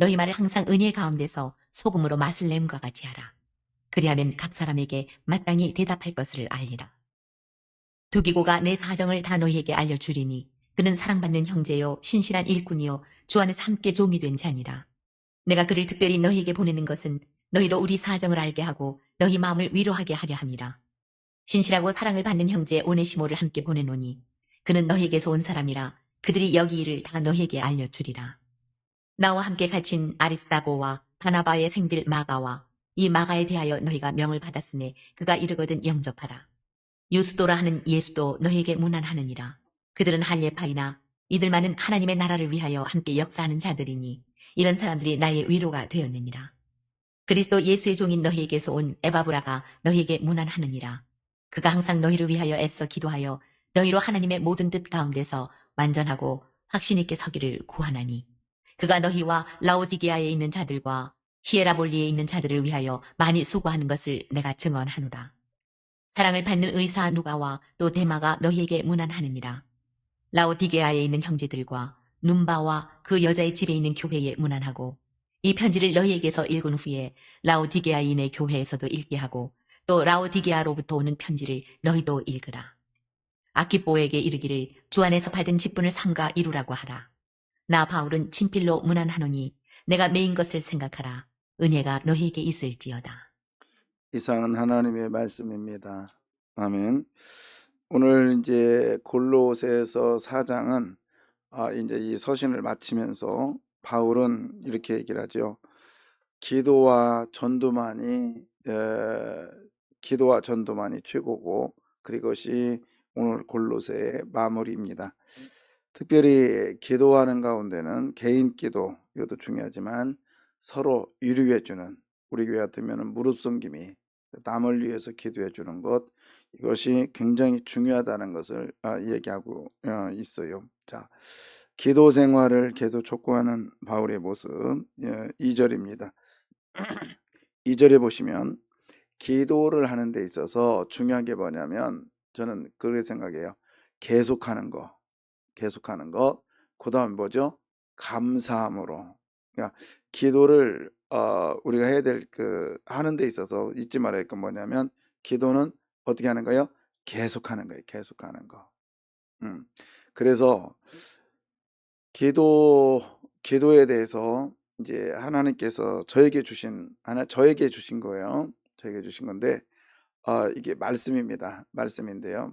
너희 말을 항상 은혜 가운데서 소금으로 맛을 냄과 같이 하라. 그리하면 각 사람에게 마땅히 대답할 것을 알리라. 두기고가 내 사정을 다 너희에게 알려주리니 그는 사랑받는 형제요 신실한 일꾼이요 주 안에서 함께 종이 된 자니라. 내가 그를 특별히 너희에게 보내는 것은 너희로 우리 사정을 알게 하고 너희 마음을 위로하게 하려 함이라. 신실하고 사랑을 받는 형제 오네시모를 함께 보내노니 그는 너희에게서 온 사람이라 그들이 여기 일을 다 너희에게 알려주리라. 나와 함께 갇힌 아리스다고와 바나바의 생질 마가와 이 마가에 대하여 너희가 명을 받았음에 그가 이르거든 영접하라. 유수도라 하는 예수도 너희에게 무난하느니라. 그들은 할례파이나 이들만은 하나님의 나라를 위하여 함께 역사하는 자들이니 이런 사람들이 나의 위로가 되었느니라. 그리스도 예수의 종인 너희에게서 온 에바브라가 너희에게 무난하느니라. 그가 항상 너희를 위하여 애써 기도하여 너희로 하나님의 모든 뜻 가운데서 완전하고 확신 있게 서기를 구하나니 그가 너희와 라오디게아에 있는 자들과 히에라볼리에 있는 자들을 위하여 많이 수고하는 것을 내가 증언하노라. 사랑을 받는 의사 누가와 또 데마가 너희에게 무난하느니라. 라오디게아에 있는 형제들과 눈바와 그 여자의 집에 있는 교회에 무난하고 이 편지를 너희에게서 읽은 후에 라오디게아인의 교회에서도 읽게 하고 또 라오디게아로부터 오는 편지를 너희도 읽으라. 아키뽀에게 이르기를 주 안에서 받은 직분을 삼가 이루라고 하라. 나 바울은 친필로 무난하노니 내가 메인 것을 생각하라. 은혜가 너희에게 있을지어다. 이상은 하나님의 말씀입니다. 아멘. 오늘 이제 골로새서 4장은 아 이제 이 서신을 마치면서 바울은 이렇게 얘기를 하죠. 기도와 전도만이 에, 기도와 전도만이 최고고 그것이 오늘 골로새의 마무리입니다. 특별히 기도하는 가운데는 개인 기도 이것도 중요하지만 서로 위로해 주는 우리 교회 같으면 무릎 섬김이 남을 위해서 기도해 주는 것 이것이 굉장히 중요하다는 것을 아, 얘기하고 어, 있어요. 자, 기도 생활을 계속 촉구하는 바울의 모습 예, 2절입니다. 2절에 보시면 기도를 하는 데 있어서 중요한 게 뭐냐면 저는 그렇게 생각해요. 계속하는 거, 계속하는 거. 그다음 뭐죠? 감사함으로. 그러니까 기도를 어, 우리가 해야 될 그 하는 데 있어서 잊지 말아야 할 건 뭐냐면 기도는 어떻게 하는 거예요? 계속하는 거예요. 계속하는 거. 음. 그래서 기도 기도에 대해서 이제 하나님께서 저에게 주신 하나 저에게 주신 거예요. 저에게 주신 건데 아 이게 말씀입니다. 말씀인데요.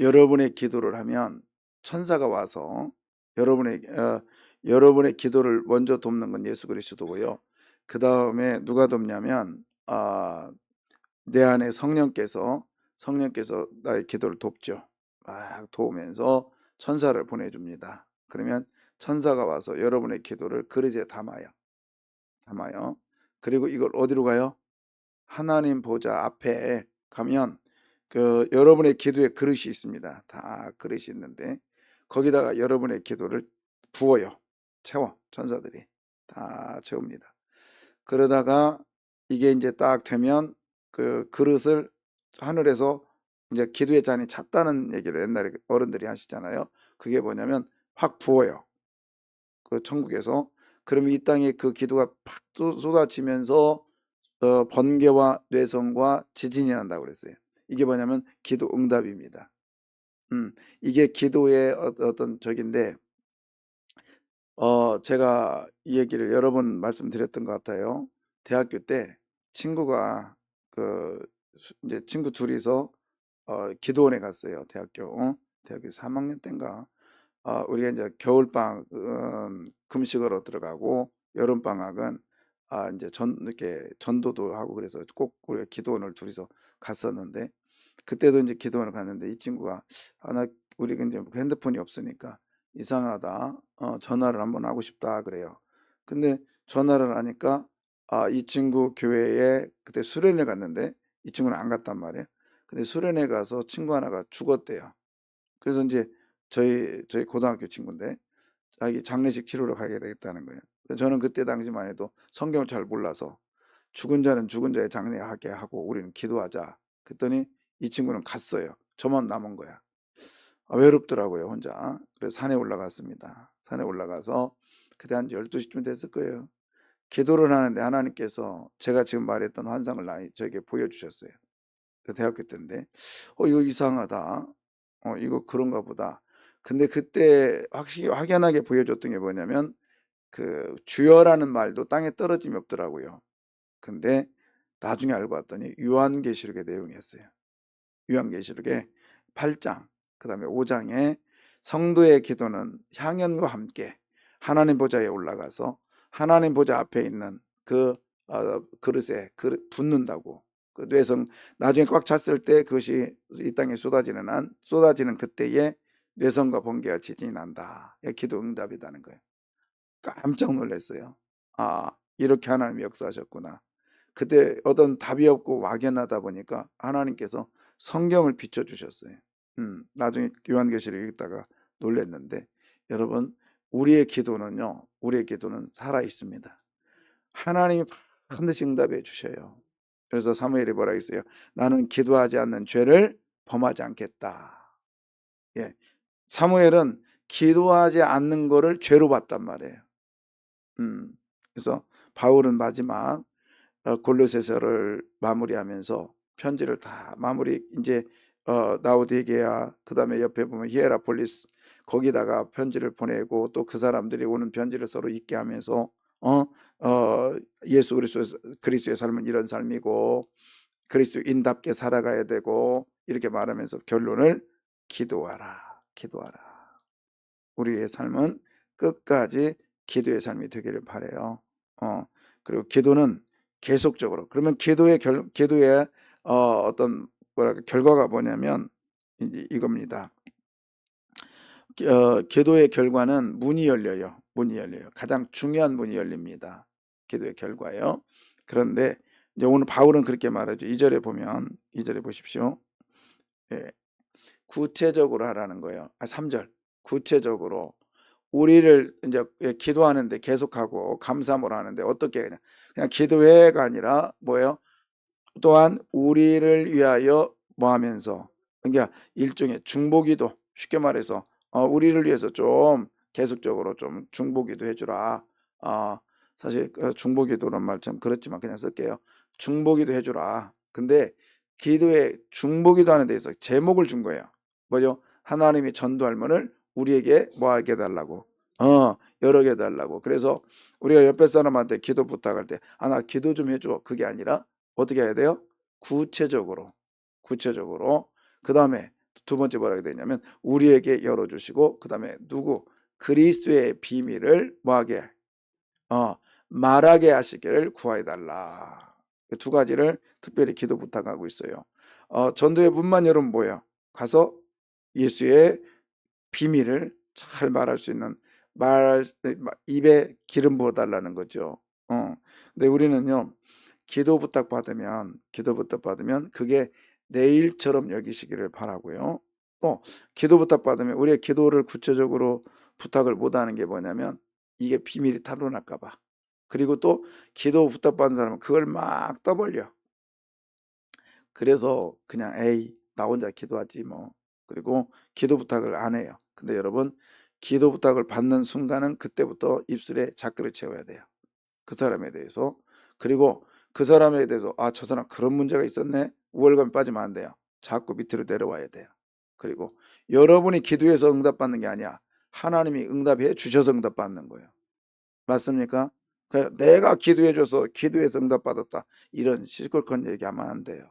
여러분의 기도를 하면 천사가 와서 여러분의 어, 여러분의 기도를 먼저 돕는 건 예수 그리스도고요. 그 다음에 누가 돕냐면 아, 내 안에 성령께서 성령께서 나의 기도를 돕죠. 막 도우면서 천사를 보내줍니다. 그러면 천사가 와서 여러분의 기도를 그릇에 담아요. 담아요. 그리고 이걸 어디로 가요? 하나님 보좌 앞에 가면 그 여러분의 기도의 그릇이 있습니다. 다 그릇이 있는데 거기다가 여러분의 기도를 부어요. 채워 천사들이 다 채웁니다. 그러다가 이게 이제 딱 되면 그 그릇을 하늘에서 이제 기도의 잔이 찼다는 얘기를 옛날에 어른들이 하시잖아요. 그게 뭐냐면 확 부어요. 그 천국에서 그러면 이 땅에 그 기도가 팍 쏟아지면서 어, 번개와 뇌성과 지진이 난다고 그랬어요. 이게 뭐냐면 기도 응답입니다. 음, 이게 기도의 어- 어떤 적인데 어, 제가 이 얘기를 여러 번 말씀드렸던 것 같아요. 대학교 때 친구가 그 수- 이제 친구 둘이서 어, 기도원에 갔어요. 대학교 어? 대학교 3학년 때인가. 어, 우리가 이제 겨울 방학은 금식으로 들어가고 여름 방학은 아, 이제 전 이렇게 전도도 하고 그래서 꼭 우리가 기도원을 둘이서 갔었는데 그때도 이제 기도원을 갔는데 이 친구가 아, 나 우리가 이제 핸드폰이 없으니까 이상하다. 어, 전화를 한번 하고 싶다 그래요. 근데 전화를 하니까 아, 이 친구 교회에 그때 수련회 갔는데 이 친구는 안 갔단 말이에요. 근데 수련회 가서 친구 하나가 죽었대요. 그래서 이제 저희 저희 고등학교 친구인데 자기 장례식 치르러 가게 되겠다는 거예요. 저는 그때 당시만 해도 성경을 잘 몰라서 죽은 자는 죽은 자의 장례하게 하고 우리는 기도하자. 그랬더니 이 친구는 갔어요. 저만 남은 거야. 아, 외롭더라고요, 혼자. 그래서 산에 올라갔습니다. 산에 올라가서 그때 한 12시쯤 됐을 거예요. 기도를 하는데 하나님께서 제가 지금 말했던 환상을 나 저에게 보여주셨어요. 그 대학교 때인데, 어, 이거 이상하다. 어, 이거 그런가 보다. 근데 그때 확실히 확연하게 보여줬던 게 뭐냐면, 그 주여라는 말도 땅에 떨어짐이 없더라고요. 근데 나중에 알고 봤더니 요한계시록의 내용이었어요. 요한계시록의 8장, 그 다음에 5장에 성도의 기도는 향연과 함께 하나님 보좌에 올라가서 하나님 보좌 앞에 있는 그 어, 그릇에 그릇 붓는다고 그 뇌성 나중에 꽉 찼을 때 그것이 이 땅에 쏟아지는 한 쏟아지는 그때에 뇌성과 번개가 지진이 난다. 이게 기도 응답이라는 거예요. 깜짝 놀랐어요. 아 이렇게 하나님이 역사하셨구나. 그때 어떤 답이 없고 막연하다 보니까 하나님께서 성경을 비춰주셨어요. 음, 나중에 요한계시를 읽다가 놀랐는데 여러분 우리의 기도는요, 우리의 기도는 살아 있습니다. 하나님이 반드시 응답해 주셔요. 그래서 사무엘이 뭐라 했어요? 나는 기도하지 않는 죄를 범하지 않겠다. 예, 사무엘은 기도하지 않는 거를 죄로 봤단 말이에요. 음, 그래서 바울은 마지막 어, 골로새서를 마무리하면서 편지를 다 마무리 이제 어, 나우디게아 그다음에 옆에 보면 히에라폴리스 거기다가 편지를 보내고 또 그 사람들이 오는 편지를 서로 읽게 하면서 어, 어 예수 그리스도 그리스도의 삶은 이런 삶이고 그리스도인답게 살아가야 되고 이렇게 말하면서 결론을 기도하라 기도하라 우리의 삶은 끝까지 기도의 삶이 되기를 바래요. 어 그리고 기도는 계속적으로 그러면 기도의 결 기도의 어, 어떤 뭐랄까 결과가 뭐냐면 이, 이겁니다. 어, 기도의 결과는 문이 열려요. 문이 열려요. 가장 중요한 문이 열립니다. 기도의 결과요. 그런데 이제 오늘 바울은 그렇게 말하죠. 2절에 보면 2절에 보십시오. 예. 구체적으로 하라는 거예요. 아, 3절. 구체적으로 우리를 이제 기도하는데 계속하고 감사함을 하는데 어떻게 그냥 그냥 기도회가 아니라 뭐예요? 또한 우리를 위하여 뭐 하면서 그러니까 일종의 중보기도 쉽게 말해서 어, 우리를 위해서 좀 계속적으로 좀 중보기도 해주라. 어, 사실 그 중보기도란 말 참 그렇지만 그냥 쓸게요. 중보기도 해주라. 근데 기도에 중보기도 하는 데 있어 제목을 준 거예요. 뭐죠? 하나님이 전도할 문을 우리에게 뭐 하게 해달라고. 어, 여러 개 해달라고. 그래서 우리가 옆에 사람한테 기도 부탁할 때, 아, 나 기도 좀 해줘. 그게 아니라 어떻게 해야 돼요? 구체적으로. 구체적으로. 그 다음에 두 번째 뭐라 해야 되냐면 우리에게 열어주시고 그 다음에 누구 그리스도의 비밀을 뭐하게 어 말하게 하시기를 구하여 달라 두 가지를 특별히 기도 부탁하고 있어요 어 전도의 문만 열으면 뭐예요 가서 예수의 비밀을 잘 말할 수 있는 말 입에 기름 부어 달라는 거죠 어 근데 우리는요 기도 부탁 받으면 기도 부탁 받으면 그게 내일처럼 여기시기를 바라고요. 또 기도 부탁 받으면 우리의 기도를 구체적으로 부탁을 못 하는 게 뭐냐면 이게 비밀이 탄로날까 봐. 그리고 또 기도 부탁 받는 사람은 그걸 막 떠벌려. 그래서 그냥 에이 나 혼자 기도하지 뭐. 그리고 기도 부탁을 안 해요. 근데 여러분 기도 부탁을 받는 순간은 그때부터 입술에 자크를 채워야 돼요. 그 사람에 대해서. 그리고 그 사람에 대해서 아 저 사람 그런 문제가 있었네 우월감이 빠지면 안 돼요 자꾸 밑으로 내려와야 돼요 그리고 여러분이 기도해서 응답받는 게 아니야 하나님이 응답해 주셔서 응답받는 거예요 맞습니까? 그 내가 기도해줘서 기도해서 응답받았다 이런 시끌건 얘기하면 안 돼요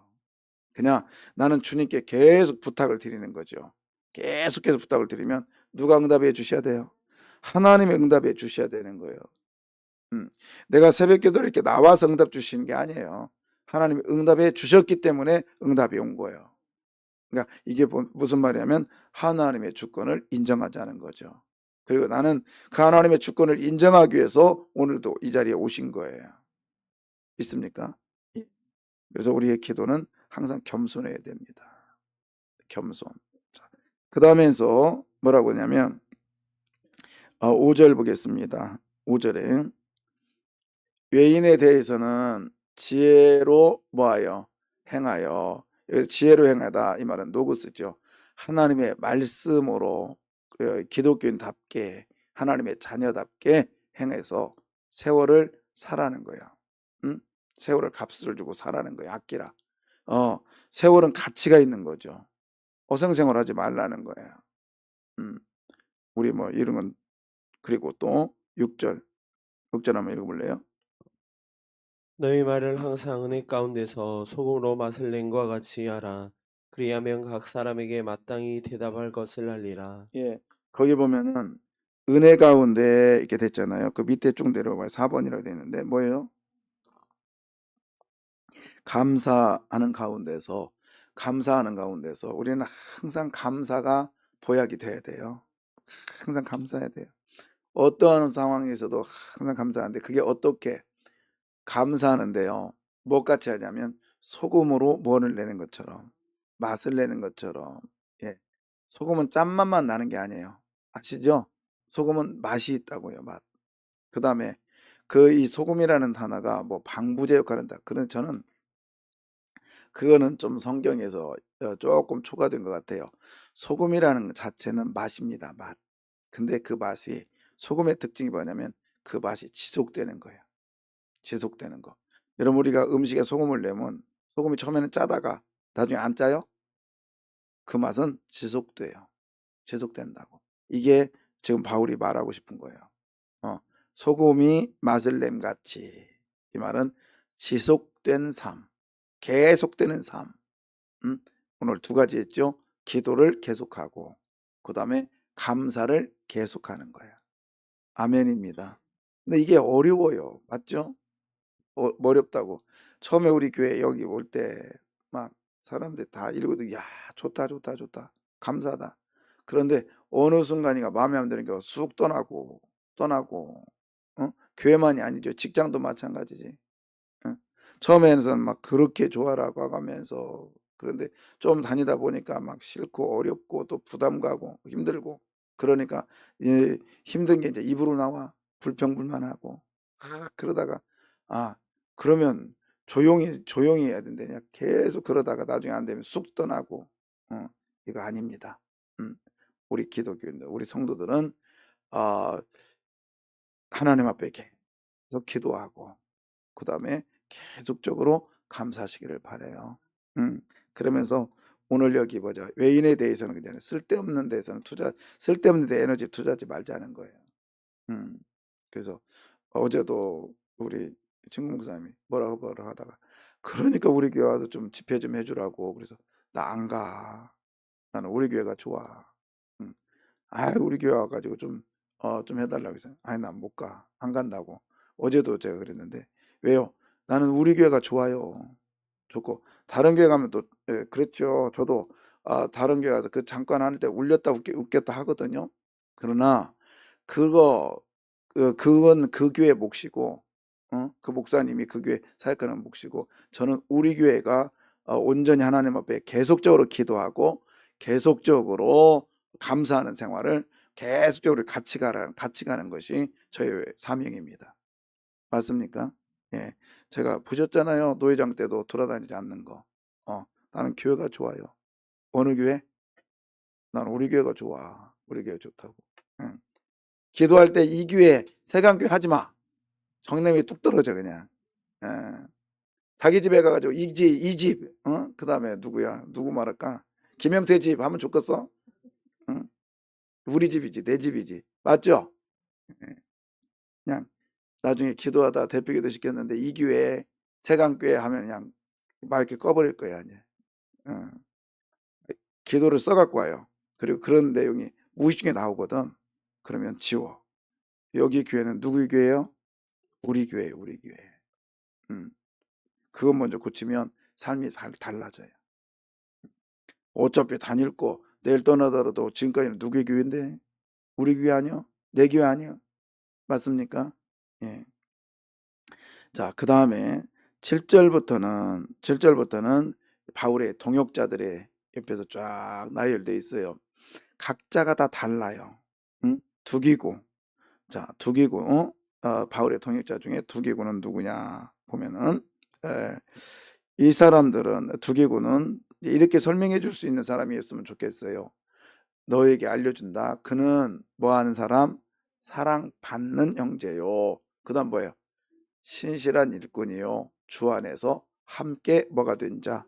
그냥 나는 주님께 계속 부탁을 드리는 거죠 계속해서 부탁을 드리면 누가 응답해 주셔야 돼요 하나님이 응답해 주셔야 되는 거예요 음, 내가 새벽 기도를 이렇게 나와서 응답 주시는 게 아니에요. 하나님이 응답해 주셨기 때문에 응답이 온 거예요. 그러니까 이게 뭐- 무슨 말이냐면 하나님의 주권을 인정하자는 거죠. 그리고 나는 그 하나님의 주권을 인정하기 위해서 오늘도 이 자리에 오신 거예요. 있습니까? 예. 그래서 우리의 기도는 항상 겸손해야 됩니다. 겸손. 그 다음에서 뭐라고 하냐면 어, 5절 보겠습니다. 5절에 외인에 대해서는 지혜로 뭐하여 행하여 여기 지혜로 행하다 이 말은 노고스죠. 하나님의 말씀으로 그 기독교인답게 하나님의 자녀답게 행해서 세월을 살아는 거예요. 응? 세월을 값을 주고 살아는 거예요. 아끼라. 어, 세월은 가치가 있는 거죠. 어생생활 하지 말라는 거예요. 음, 우리 뭐 이런 건 그리고 또 6절 6절 한번 읽어볼래요? 너희 말을 항상 은혜 가운데서 소금으로 맛을 낸 것과 같이 하라. 그리하면 각 사람에게 마땅히 대답할 것을 알리라. 예, 거기 보면은 은혜 가운데 이렇게 됐잖아요. 그 밑에 쭉 내려와봐요. 4번이라고 되어 있는데 뭐예요? 감사하는 가운데서 감사하는 가운데서 우리는 항상 감사가 보약이 돼야 돼요. 항상 감사해야 돼요. 어떠한 상황에서도 항상 감사하는데 그게 어떻게 감사하는데요. 뭐 같이 하냐면 소금으로 뭐를 내는 것처럼 맛을 내는 것처럼 예. 소금은 짠맛만 나는 게 아니에요. 아시죠? 소금은 맛이 있다고요. 맛. 그 다음에 그 이 소금이라는 단어가 뭐 방부제 역할을 한다. 그런 저는 그거는 좀 성경에서 어, 조금 초과된 것 같아요. 소금이라는 것 자체는 맛입니다. 맛. 근데 그 맛이 소금의 특징이 뭐냐면 그 맛이 지속되는 거예요. 지속되는 거. 여러분 우리가 음식에 소금을 내면 소금이 처음에는 짜다가 나중에 안 짜요? 그 맛은 지속돼요. 지속된다고. 이게 지금 바울이 말하고 싶은 거예요. 어, 소금이 맛을 냄 같이 이 말은 지속된 삶, 계속되는 삶. 음? 오늘 두 가지 했죠. 기도를 계속하고 그 다음에 감사를 계속하는 거예요. 아멘입니다. 근데 이게 어려워요. 맞죠? 어, 어렵다고. 처음에 우리 교회 여기 올 때 막 사람들 다 읽어도 야 좋다 좋다 좋다 감사하다. 그런데 어느 순간이가 마음에 안 드는 게 쑥 떠나고 떠나고 어? 교회만이 아니죠. 직장도 마찬가지지. 어? 처음에는 막 그렇게 좋아라고 하면서 그런데 좀 다니다 보니까 막 싫고 어렵고 또 부담 가고 힘들고 그러니까 이 힘든 게 이제 입으로 나와 불평불만하고 아, 그러다가 아 그러면 조용히 조용히 해야 된다냐 계속 그러다가 나중에 안 되면 쑥 떠나고 어, 이거 아닙니다. 음, 우리 기독교인들 우리 성도들은 어, 하나님 앞에 계속 기도하고 그 다음에 계속적으로 감사하시기를 바래요. 음, 그러면서 오늘 여기 뭐죠 외인에 대해서는 그냥 쓸데없는 데서는 투자 쓸데없는 데 에너지 투자하지 말자는 거예요. 음, 그래서 어제도 우리 친구 목사님이 뭐라고 뭐라 하다가 그러니까 우리 교회 와서 좀 집회 좀 해주라고 그래서 나 안 가. 나는 우리 교회가 좋아. 음. 아 우리 교회 와가지고 좀 어, 좀 해달라고 해서 아니 난 못 가. 안 간다고. 어제도 제가 그랬는데 왜요? 나는 우리 교회가 좋아요. 좋고 다른 교회 가면 또 예, 그랬죠. 저도 아, 다른 교회 가서 그 잠깐 하는 때 울렸다 웃겼, 웃겼 다 하거든요. 그러나 그거 그, 그건 그 교회 몫이고 어? 그 목사님이 그 교회 사역하는 몫이고 저는 우리 교회가 어, 온전히 하나님 앞에 계속적으로 기도하고 계속적으로 감사하는 생활을 계속적으로 같이 가라는 같이 가는 것이 저의 사명입니다. 맞습니까? 예. 제가 보셨잖아요. 노회장 때도 돌아다니지 않는 거. 어, 나는 교회가 좋아요. 어느 교회? 나는 우리 교회가 좋아. 우리 교회 좋다고. 응. 기도할 때 이 교회, 세강교회 하지 마. 정냄이 뚝 떨어져 그냥. 예. 자기 집에 가가지고 이 집, 이 집, 어? 그 다음에 누구야? 누구 말할까? 김영태 집 하면 좋겠어? 응? 우리 집이지, 내 집이지. 맞죠? 예. 그냥 나중에 기도하다 대표기도 시켰는데 이 교회, 세강교회 하면 그냥 막 이렇게 꺼버릴 거야. 이제. 어. 기도를 써갖고 와요. 그리고 그런 내용이 무의식에 나오거든. 그러면 지워. 여기 교회는 누구의 교회예요? 우리 교회, 우리 교회. 음. 그것 먼저 고치면 삶이 달, 달라져요. 어차피 다닐 거 내일 떠나더라도 지금까지는 누구의 교회인데? 우리 교회 아니요? 내 교회 아니요? 맞습니까? 예. 자, 그 다음에 7절부터는 7절부터는 바울의 동역자들의 옆에서 쫙 나열돼 있어요. 각자가 다 달라요. 응? 두기고. 자, 두기고. 어? 어, 바울의 동역자 중에 두기고는 누구냐 보면은 에, 이 사람들은 두기고는 이렇게 설명해 줄 수 있는 사람이었으면 좋겠어요. 너에게 알려준다. 그는 뭐 하는 사람? 사랑받는 형제요. 그 다음 뭐예요? 신실한 일꾼이요. 주 안에서 함께 뭐가 된 자.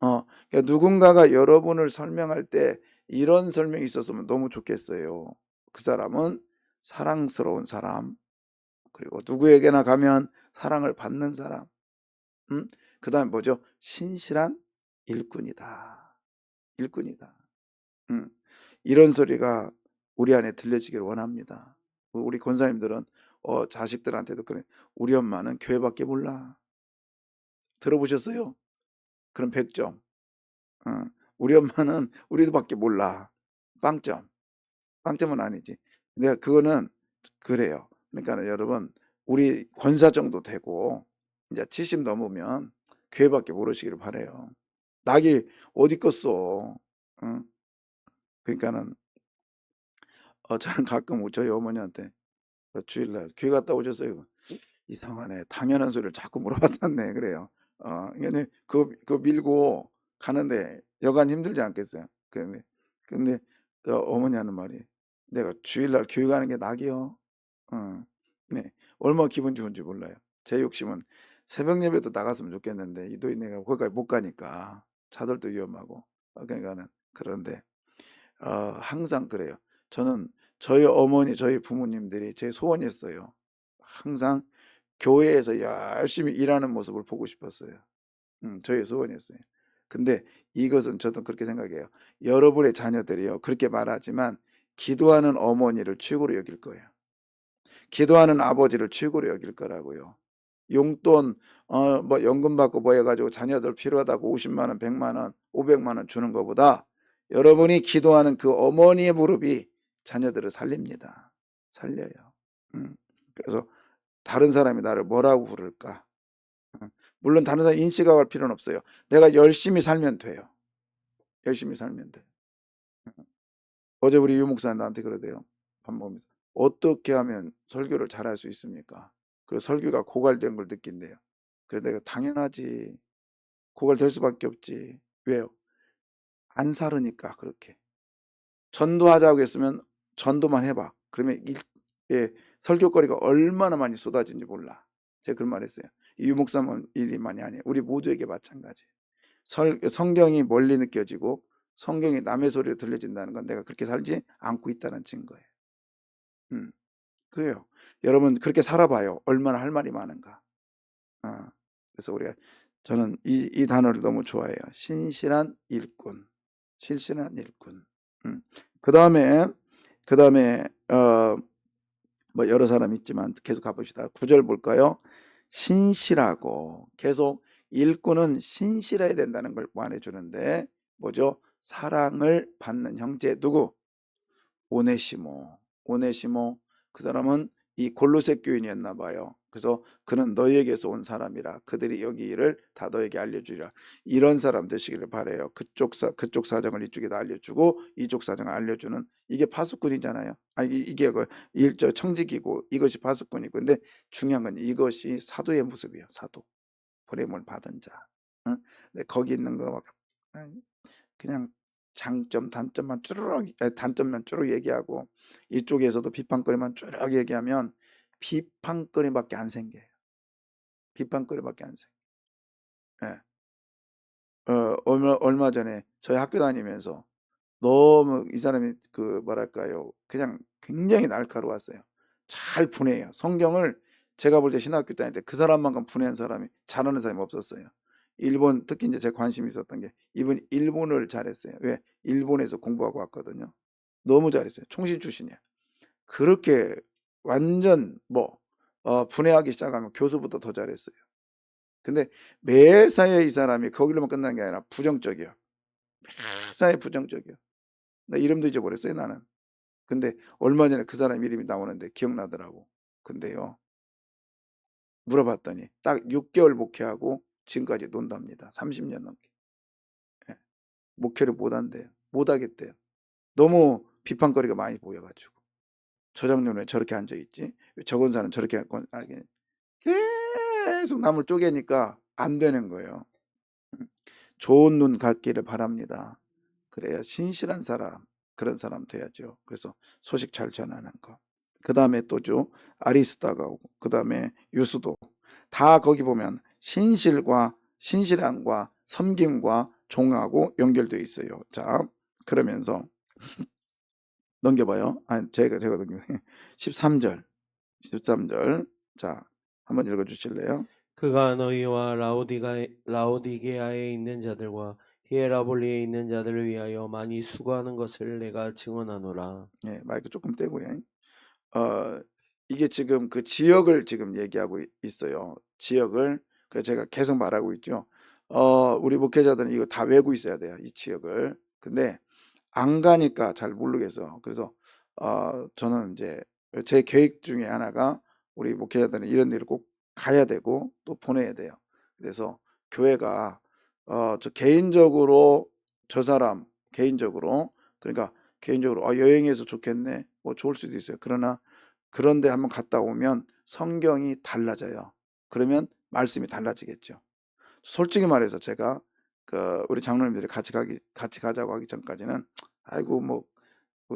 어, 그러니까 누군가가 여러분을 설명할 때 이런 설명이 있었으면 너무 좋겠어요. 그 사람은 사랑스러운 사람, 그리고 누구에게나 가면 사랑을 받는 사람. 음? 그 다음에 뭐죠? 신실한 일꾼이다. 일꾼이다. 음. 이런 소리가 우리 안에 들려지기를 원합니다. 우리 권사님들은 어, 자식들한테도 그래. 우리 엄마는 교회밖에 몰라. 들어보셨어요? 그럼 100점. 어, 우리 엄마는 우리도밖에 몰라. 빵점. 빵점은 아니지. 내가 그거는 그래요. 그러니까 여러분 우리 권사 정도 되고 이제 70 넘으면 교회밖에 모르시기를 바래요. 낙이 어디 껐어? 응? 그러니까는 어, 저는 가끔 저희 어머니한테 어, 주일날 교회 갔다 오셨어요? 이상하네. 당연한 소리를 자꾸 물어봤다네. 그래요. 어, 그러니까 그, 그 밀고 가는데 여간 힘들지 않겠어요? 근데, 근데 어, 어머니 하는 말이 내가 주일날 교회 가는 게 낙이요. 어, 네. 얼마나 기분 좋은지 몰라요. 제 욕심은 새벽 예배도 나갔으면 좋겠는데 이도희 내가 거기까지 못 가니까 차들도 위험하고 어, 그러니까는 그런데 어, 항상 그래요. 저는 저희 어머니, 저희 부모님들이 제 소원이었어요. 항상 교회에서 열심히 일하는 모습을 보고 싶었어요. 음, 저희 소원이었어요. 근데 이것은 저도 그렇게 생각해요. 여러분의 자녀들이요. 그렇게 말하지만 기도하는 어머니를 최고로 여길 거예요. 기도하는 아버지를 최고로 여길 거라고요. 용돈 어 뭐 연금 받고 뭐 해가지고 자녀들 필요하다고 50만 원, 100만 원, 500만 원 주는 것보다 여러분이 기도하는 그 어머니의 무릎이 자녀들을 살립니다. 살려요. 음, 그래서 다른 사람이 나를 뭐라고 부를까? 음, 물론 다른 사람 인식하고 할 필요는 없어요. 내가 열심히 살면 돼요. 열심히 살면 돼. 음. 어제 우리 유 목사 나한테 그러대요. 밥 먹으면서 어떻게 하면 설교를 잘할 수 있습니까? 그 설교가 고갈된 걸 느낀대요. 그래서 내가 당연하지. 고갈될 수밖에 없지. 왜요? 안 살으니까 그렇게. 전도하자고 했으면 전도만 해봐. 그러면 일, 예, 설교거리가 얼마나 많이 쏟아진지 몰라. 제가 그런 말 했어요. 이 유목사만 일이만이 아니에요. 우리 모두에게 마찬가지. 설, 성경이 멀리 느껴지고 성경이 남의 소리로 들려진다는 건 내가 그렇게 살지 않고 있다는 증거예요. 음, 그래요. 여러분 그렇게 살아봐요. 얼마나 할 말이 많은가. 아, 그래서 우리가 저는 이, 이 단어를 너무 좋아해요. 신실한 일꾼. 신실한 일꾼. 음. 그 다음에, 그 다음에, 어, 뭐 여러 사람 있지만 계속 가봅시다. 구절 볼까요? 신실하고 계속 일꾼은 신실해야 된다는 걸 보완해 주는데 뭐죠? 사랑을 받는 형제 누구? 오네시모. 오네시모 그 사람은 이 골로새 교인이었나 봐요. 그래서 그는 너희에게서 온 사람이라 그들이 여기를 다 너에게 알려주리라. 이런 사람 되시기를 바래요. 그쪽 사 그쪽 사정을 이쪽에다 알려주고 이쪽 사정을 알려주는 이게 파수꾼이잖아요. 아 이- 이게 그 일저 청직이고 이것이 파수꾼이고 근데 중요한 건 이것이 사도의 모습이에요. 사도 보냄을 받은 자. 응? 거기 있는 거막 그냥 장점 단점만 쭈르륵 에, 단점만 쭈르륵 얘기하고 이쪽에서도 비판거리만 쭈르륵 얘기하면 비판거리밖에 안 생겨요. 비판거리밖에 안 생겨. 예. 어, 얼마 얼마 전에 저희 학교 다니면서 너무 이 사람이 그 뭐랄까요 그냥 굉장히 날카로웠어요. 잘 분해해요. 성경을 제가 볼 때 신학교 다닐 때 그 사람만큼 분해한 사람이 잘하는 사람이 없었어요. 일본 특히 이제 제 관심이 있었던 게 이분 일본을 잘했어요. 왜? 일본에서 공부하고 왔거든요. 너무 잘했어요. 총신 출신이야. 그렇게 완전 뭐 어, 분해하기 시작하면 교수보다 더 잘했어요. 근데 매사에 이 사람이 거기로만 끝난 게 아니라 부정적이야. 매사에 부정적이야. 나 이름도 잊어버렸어요 나는. 근데 얼마 전에 그 사람 이름이 나오는데 기억나더라고. 근데요. 물어봤더니 딱 6개월 목회하고 지금까지 논답니다. 30년 넘게. 예. 목회를 못 한대요. 못 하겠대요. 너무 비판거리가 많이 보여가지고. 저 장로는 왜 저렇게 앉아있지? 왜저 권사는 저렇게 앉고, 계속 남을 쪼개니까 안 되는 거예요. 음. 좋은 눈 갖기를 바랍니다. 그래야 신실한 사람, 그런 사람 돼야죠. 그래서 소식 잘 전하는 거. 그 다음에 또죠. 아리스다가 오고, 그 다음에 유수도. 다 거기 보면 신실과 신실함과 섬김과 종하고 연결되어 있어요. 자, 그러면서 넘겨봐요. 아, 제가 제가 넘겨. 13절, 13절. 자, 한번 읽어 주실래요? 그가 너희와 라오디가, 라오디게아에 있는 자들과 히에라볼리에 있는 자들을 위하여 많이 수고하는 것을 내가 증언하노라. 예, 마이크 조금 떼고요. 어, 이게 지금 그 지역을 지금 얘기하고 있- 있어요. 지역을. 그래서 제가 계속 말하고 있죠. 어, 우리 목회자들은 이거 다 외고 있어야 돼요. 이 지역을. 근데 안 가니까 잘 모르겠어. 그래서 어, 저는 이제 제 계획 중에 하나가 우리 목회자들은 이런 데를 꼭 가야 되고 또 보내야 돼요. 그래서 교회가 어, 저 개인적으로 저 사람 개인적으로 그러니까 개인적으로 아, 여행해서 좋겠네. 뭐 좋을 수도 있어요. 그러나 그런데 한번 갔다 오면 성경이 달라져요. 그러면 말씀이 달라지겠죠. 솔직히 말해서 제가 그 우리 장로님들이 같이 가기 같이 가자고 하기 전까지는 아이고 뭐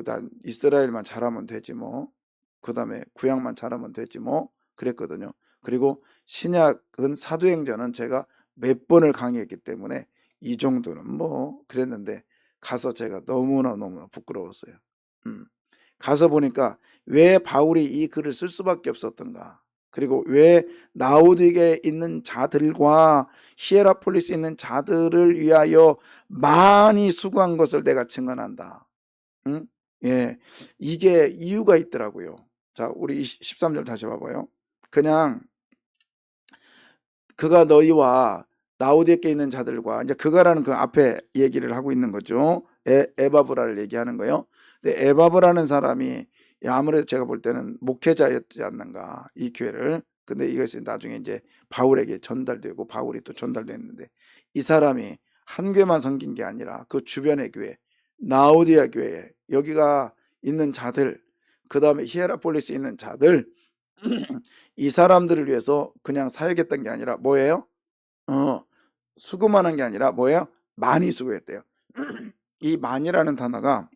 난 이스라엘만 잘하면 되지 뭐 그다음에 구약만 잘하면 되지 뭐 그랬거든요. 그리고 신약은 사도행전은 제가 몇 번을 강의했기 때문에 이 정도는 뭐 그랬는데 가서 제가 너무나 너무나 부끄러웠어요. 음. 가서 보니까 왜 바울이 이 글을 쓸 수밖에 없었던가? 그리고 왜 나우딕에 있는 자들과 히에라폴리스에 있는 자들을 위하여 많이 수고한 것을 내가 증언한다. 응? 예. 이게 이유가 있더라고요. 자, 우리 13절 다시 봐봐요. 그냥 그가 너희와 나우디에 있는 자들과 이제 그가라는 그 앞에 얘기를 하고 있는 거죠. 에, 에바브라를 얘기하는 거예요. 근데 에바브라는 사람이 야, 아무래도 제가 볼 때는 목회자였지 않는가 이 교회를. 근데 이것이 나중에 이제 바울에게 전달되고 바울이 또 전달됐는데 이 사람이 한 교회만 섬긴 게 아니라 그 주변의 교회 나우디아 교회 여기가 있는 자들 그 다음에 히에라폴리스에 있는 자들 이 사람들을 위해서 그냥 사역했던 게 아니라 뭐예요? 어, 수고만 한 게 아니라 뭐예요? 많이 수고했대요. 이 많이라는 단어가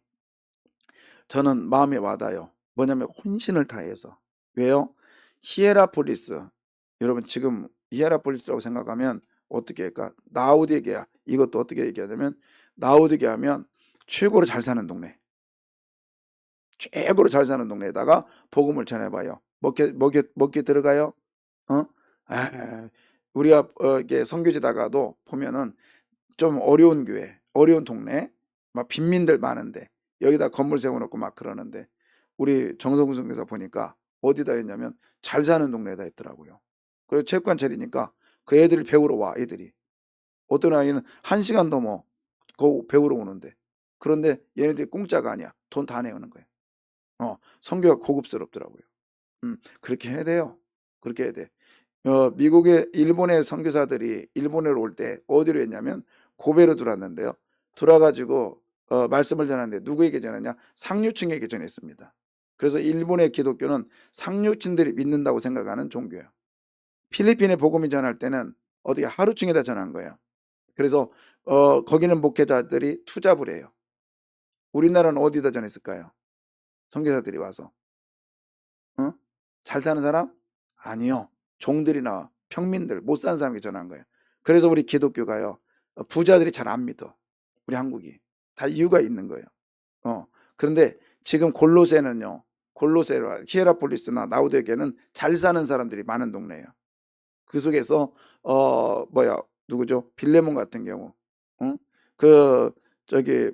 저는 마음에 와닿아요. 뭐냐면 혼신을 다해서. 왜요? 히에라폴리스. 여러분 지금 히에라폴리스라고 생각하면 어떻게 할까? 나우디게야. 이것도 어떻게 얘기하냐면 나우디게 하면 최고로 잘 사는 동네. 최고로 잘 사는 동네에다가 복음을 전해봐요. 먹게 먹게 먹게 들어가요? 어? 아, 우리가 어, 이게 선교지다가도 보면은 좀 어려운 교회, 어려운 동네, 막 빈민들 많은데 여기다 건물 세워놓고 막 그러는데 우리 정성훈 선교사 보니까 어디다 했냐면 잘 사는 동네에다 했더라고요. 그래서 체육관 차리니까 그 애들이 배우러 와 애들이 어떤 아이는 한 시간 넘어 그 배우러 오는데 그런데 얘네들이 공짜가 아니야 돈 다 내오는 거예요. 어 성교가 고급스럽더라고요. 음 그렇게 해야 돼요. 그렇게 해야 돼. 어 미국의 일본의 선교사들이 일본으로 올 때 어디로 했냐면 고베로 들어왔는데요. 들어와가지고 어, 말씀을 전하는데 누구에게 전했냐? 상류층에게 전했습니다. 그래서 일본의 기독교는 상류층들이 믿는다고 생각하는 종교예요. 필리핀의 복음이 전할 때는 어떻게 하루층에다 전한 거예요. 그래서 어, 거기는 목회자들이 투잡을 해요. 우리나라는 어디다 전했을까요? 선교사들이 와서 어? 잘 사는 사람? 아니요. 종들이나 평민들 못 사는 사람에게 전한 거예요. 그래서 우리 기독교가요. 어, 부자들이 잘 안 믿어. 우리 한국이. 다 이유가 있는 거예요. 어. 그런데 지금 골로새는요. 골로새와 히에라폴리스나 나우디게는 잘 사는 사람들이 많은 동네예요. 그 속에서 어 뭐야 누구죠? 빌레몬 같은 경우, 응? 그 저기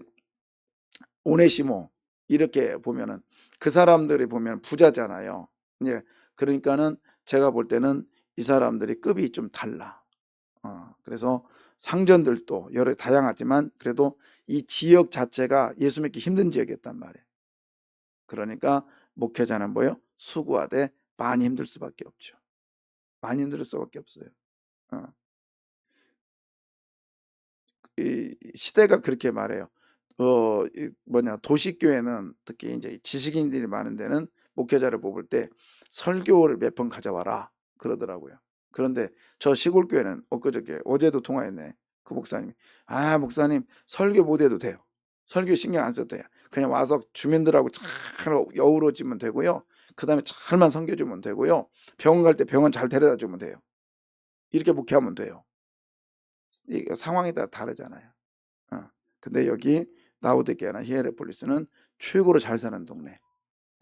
오네시모 이렇게 보면은 그 사람들이 보면 부자잖아요. 예, 그러니까는 제가 볼 때는 이 사람들이 급이 좀 달라. 어, 그래서 상전들도 여러 다양하지만 그래도 이 지역 자체가 예수 믿기 힘든 지역이었단 말이에요. 그러니까 목회자는 뭐예요? 수고하되 많이 힘들 수밖에 없죠. 많이 늘을 수밖에 없어요. 어. 이 시대가 그렇게 말해요. 어, 이 뭐냐, 도시교회는 특히 이제 지식인들이 많은 데는 목회자를 뽑을 때 설교를 몇 번 가져와라. 그러더라고요. 그런데 저 시골교회는 엊그저께, 어제도 통화했네. 그 목사님이. 아, 목사님, 설교 못 해도 돼요. 설교 신경 안 써도 돼요. 그냥 와서 주민들하고 잘 어우러지면 되고요. 그 다음에 잘만 섬겨주면 되고요. 병원 갈 때 병원 잘 데려다 주면 돼요. 이렇게 목회하면 돼요. 이게 상황에 따라 다르잖아요. 어. 근데 여기 나우디게나 히에레폴리스는 최고로 잘 사는 동네.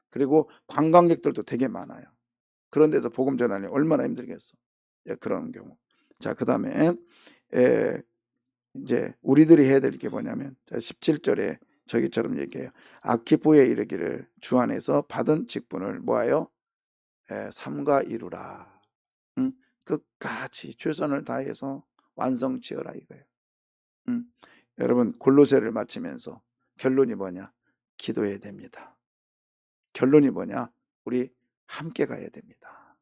그리고 관광객들도 되게 많아요. 그런 데서 복음 전하니 얼마나 힘들겠어. 예, 그런 경우. 자, 그 다음에, 이제 우리들이 해야 될 게 뭐냐면, 17절에 저기처럼 얘기해요. 아키포에 이르기를 주 안에서 받은 직분을 뭐하여? 에, 삼가 이루라. 응? 끝까지 최선을 다해서 완성지어라 이거예요. 응? 여러분 골로새를 마치면서 결론이 뭐냐? 기도해야 됩니다. 결론이 뭐냐? 우리 함께 가야 됩니다.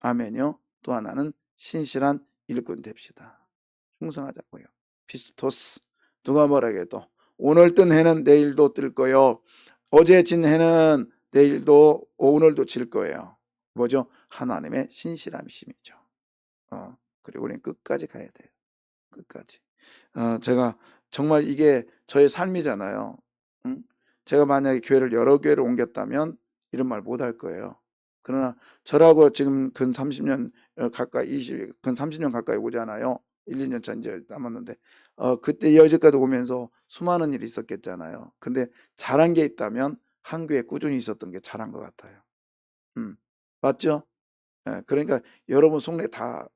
아멘요. 또 하나는 신실한 일꾼 됩시다. 충성하자고요. 피스토스 누가 뭐라 해도 오늘 뜬 해는 내일도 뜰 거요. 어제 진 해는 내일도 오늘도 질 거예요. 뭐죠? 하나님의 신실함심이죠. 어, 그리고 우리는 끝까지 가야 돼요. 끝까지. 어, 제가 정말 이게 저의 삶이잖아요. 응? 제가 만약에 교회를 여러 교회를 옮겼다면 이런 말 못 할 거예요. 그러나 저라고 지금 근 30년 어, 가까이 20, 근 30년 가까이 오잖아요. 1, 2년 차 이제 남았는데 어, 그때 여지까지 오면서 수많은 일이 있었겠잖아요. 근데 잘한 게 있다면 한 교회 꾸준히 있었던 게 잘한 것 같아요. 음, 맞죠? 예, 그러니까 여러분 속내 다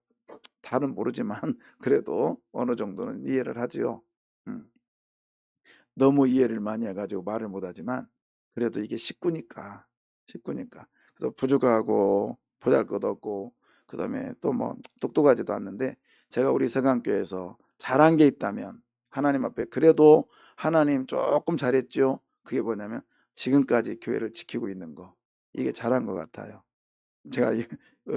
다는 모르지만 그래도 어느 정도는 이해를 하지요. 음. 너무 이해를 많이 해가지고 말을 못하지만 그래도 이게 식구니까 식구니까 그래서 부족하고 보잘것없고 그 다음에 또 뭐 똑똑하지도 않는데 제가 우리 서강교회에서 잘한 게 있다면 하나님 앞에 그래도 하나님 조금 잘했죠. 그게 뭐냐면 지금까지 교회를 지키고 있는 거 이게 잘한 것 같아요. 제가 이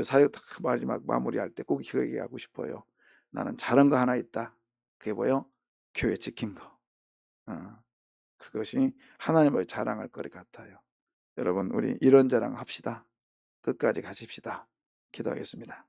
사역 다 마지막 마무리할 때꼭 이거 얘기하고 싶어요. 나는 잘한 거 하나 있다. 그게 뭐요? 교회 지킨 거. 어, 그것이 하나님을 자랑할 거리 같아요. 여러분 우리 이런 자랑 합시다. 끝까지 가십시다. 기도하겠습니다.